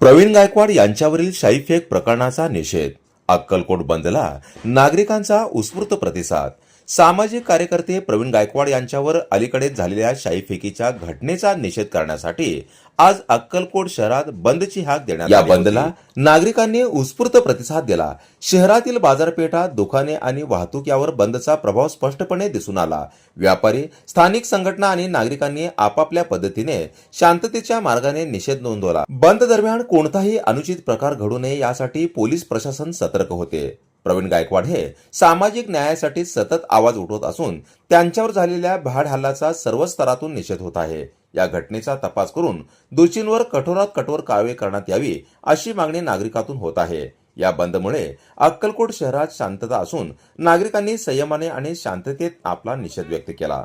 प्रवीण गायकवाड यांच्यावरील शाईफेक प्रकरणाचा निषेध. अक्कलकोट बंदला नागरिकांचा उत्स्फूर्त प्रतिसाद. सामाजिक कार्यकर्ते प्रवीण गायकवाड यांच्यावर अलीकडेच झालेल्या शाईफेकीच्या घटनेचा निषेध करण्यासाठी आज अक्कलकोट शहरात बंदची हाक देण्यात या बंदला नागरिकांनी उत्स्फूर्त प्रतिसाद दिला. शहरातील बाजारपेठा दुकाने आणि वाहतूक यावर बंदचा प्रभाव स्पष्टपणे दिसून आला. व्यापारी स्थानिक संघटना आणि नागरिकांनी आपापल्या पद्धतीने शांततेच्या मार्गाने निषेध नोंदवला. बंद दरम्यान कोणताही अनुचित प्रकार घडू नये यासाठी पोलीस प्रशासन सतर्क होते. प्रवीण गायकवाड हे सामाजिक न्यायासाठी सतत आवाज उठवत असून त्यांच्यावर झालेल्या भाड हल्लाचा सर्व स्तरातून निषेध होत आहे. या घटनेचा तपास करून दोषींवर कठोरात कठोर कारवाई करण्यात यावी अशी मागणी नागरिकातून होत आहे. या बंदमुळे अक्कलकोट शहरात शांतता असून नागरिकांनी संयमाने आणि शांततेत आपला निषेध व्यक्त केला.